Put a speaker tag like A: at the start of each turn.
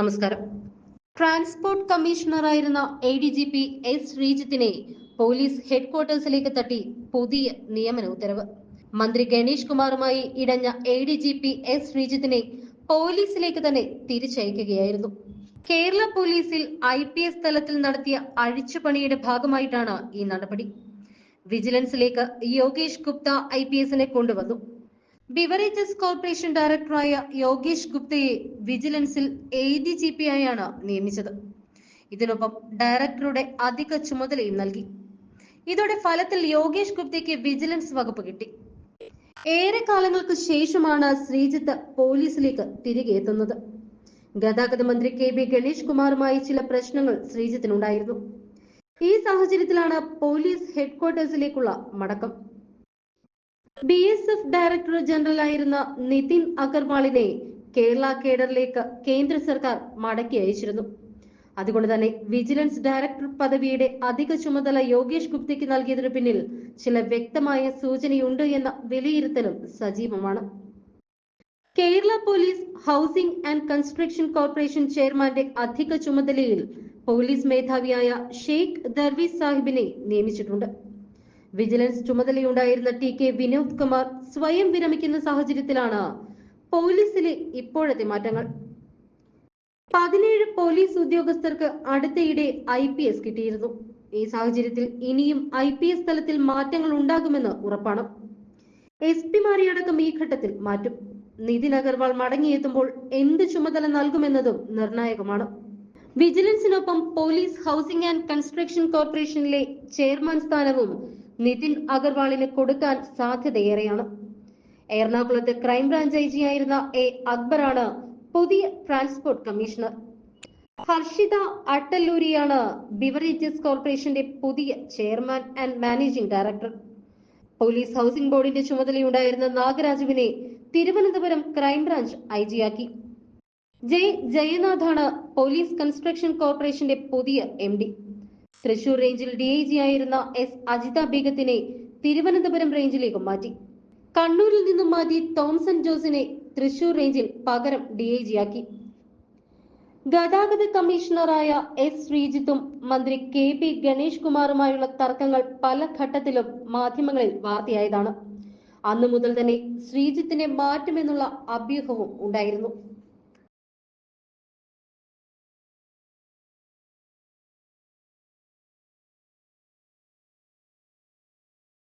A: നമസ്കാരം. Transport കമ്മീഷണറായിരുന്ന A D G P S ശ്രീജിത്തിനെ police ഹെഡ്ക്വാർട്ടേഴ്സിലേക്ക് തട്ടി പുതിയ നിയമന ഉത്തരവ്. മന്ത്രി ഗണേഷ് കുമാറുമായി ഇടഞ്ഞ A D G P S ശ്രീജിത്തിനെ പോലീസിലേക്ക് തന്നെ തിരിച്ചയക്കുകയായിരുന്നു. കേരള പോലീസിൽ ഐ പി എസ് തലത്തിൽ നടത്തിയ അഴിച്ചുപണിയുടെ ഭാഗമായിട്ടാണ് ഈ നടപടി. വിജിലൻസിലേക്ക് യോഗേഷ് ഗുപ്ത ഐ പി എസിനെ കൊണ്ടുവന്നു. ബിവറേജസ് കോർപ്പറേഷൻ ഡയറക്ടറായ യോഗേഷ് ഗുപ്തയെ വിജിലൻസിൽ എ ഡി ജി പി ആയാണ് നിയമിച്ചത്. ഇതിനൊപ്പം ഡയറക്ടറുടെ അധിക ചുമതലയും നൽകി. ഇതോടെ ഫലത്തിൽ യോഗേഷ് ഗുപ്തയ്ക്ക് വിജിലൻസ് വകുപ്പ് കിട്ടി. ഏറെ കാലങ്ങൾക്ക് ശേഷമാണ് ശ്രീജിത്ത് പോലീസിലേക്ക് തിരികെ എത്തുന്നത്. ഗതാഗത മന്ത്രി കെ ബി ഗണേഷ് കുമാറുമായി ചില പ്രശ്നങ്ങൾ ശ്രീജിത്തിനുണ്ടായിരുന്നു. ഈ സാഹചര്യത്തിലാണ് പോലീസ് ഹെഡ്ക്വാർട്ടേഴ്സിലേക്കുള്ള മടക്കം. B S F director general ആയിരുന്ന നിതിൻ അഗർവാളിനെ കേരള കേഡറിലേക്ക് കേന്ദ്ര സർക്കാർ മടക്കി അയച്ചിരുന്നു. അതുകൊണ്ട് തന്നെ വിജിലൻസ് ഡയറക്ടർ പദവിയുടെ അധിക ചുമതല യോഗേഷ് ഗുപ്തയ്ക്ക് നൽകിയതിനു പിന്നിൽ ചില വ്യക്തമായ സൂചനയുണ്ട് എന്ന വിലയിരുത്തലും സജീവമാണ്. Kerala police housing and construction corporation ചെയർമാന്റെ അധിക ചുമതലയിൽ പോലീസ് മേധാവിയായ ഷെയ്ഖ് ദർവീസ് സാഹിബിനെ നിയമിച്ചിട്ടുണ്ട്. വിജിലൻസ് ചുമതലയുണ്ടായിരുന്ന ടി കെ വിനോദ് കുമാർ സ്വയം വിരമിക്കുന്ന സാഹചര്യത്തിലാണ് പോലീസിലെ ഇപ്പോഴത്തെ മാറ്റങ്ങൾ. പതിനേഴ് പോലീസ് ഉദ്യോഗസ്ഥർക്ക് അടുത്തയിടെ ഐ പി എസ് കിട്ടിയിരുന്നു. ഈ സാഹചര്യത്തിൽ ഇനിയും ഐ പി എസ് തലത്തിൽ മാറ്റങ്ങൾ ഉണ്ടാകുമെന്ന് ഉറപ്പാണ്. എസ് പിമാരെ അടക്കം ഈ ഘട്ടത്തിൽ മാറ്റും. നിതിൻ അഗർവാൾ മടങ്ങിയെത്തുമ്പോൾ എന്ത് ചുമതല നൽകുമെന്നതും നിർണായകമാണ്. വിജിലൻസിനൊപ്പം പോലീസ് ഹൗസിംഗ് ആൻഡ് കൺസ്ട്രക്ഷൻ കോർപ്പറേഷനിലെ ചെയർമാൻ സ്ഥാനവും നിതിൻ അഗർവാളിന് കൊടുക്കാൻ സാധ്യതയേറെയാണ്. എറണാകുളത്ത് ക്രൈംബ്രാഞ്ച് ഐ ജിയായിരുന്ന എ അക്ബറാണ് പുതിയ ട്രാൻസ്പോർട്ട് കമ്മീഷണർ. ഹർഷിത അട്ടല്ലൂരിയാണ് ബിവറേജസ് കോർപ്പറേഷന്റെ പുതിയ chairman and managing director. Police housing ബോർഡിന്റെ ചുമതലയുണ്ടായിരുന്ന നാഗരാജുവിനെ തിരുവനന്തപുരം ക്രൈംബ്രാഞ്ച് ഐ ജിയാക്കി ജയ് ജയനാഥാണ് പോലീസ് കൺസ്ട്രക്ഷൻ കോർപ്പറേഷന്റെ പുതിയ എം ഡി. തൃശൂർ റേഞ്ചിൽ ഡി ഐ ജി ആയിരുന്ന എസ് അജിത ബീഗത്തിനെ തിരുവനന്തപുരം റേഞ്ചിലേക്ക് മാറ്റി. കണ്ണൂരിൽ നിന്നും മാറ്റി തോംസൺ ജോസിനെ തൃശൂർ റേഞ്ചിൽ പകരം ഡി ഐ ജിയാക്കി. ഗതാഗത കമ്മീഷണറായ എസ് ശ്രീജിത്തും മന്ത്രി കെ പി ഗണേഷ് കുമാറുമായുള്ള തർക്കങ്ങൾ പല ഘട്ടത്തിലും മാധ്യമങ്ങളിൽ വാർത്തയായതാണ്. അന്നു മുതൽ തന്നെ ശ്രീജിത്തിനെ മാറ്റുമെന്നുള്ള അഭ്യൂഹവും ഉണ്ടായിരുന്നു.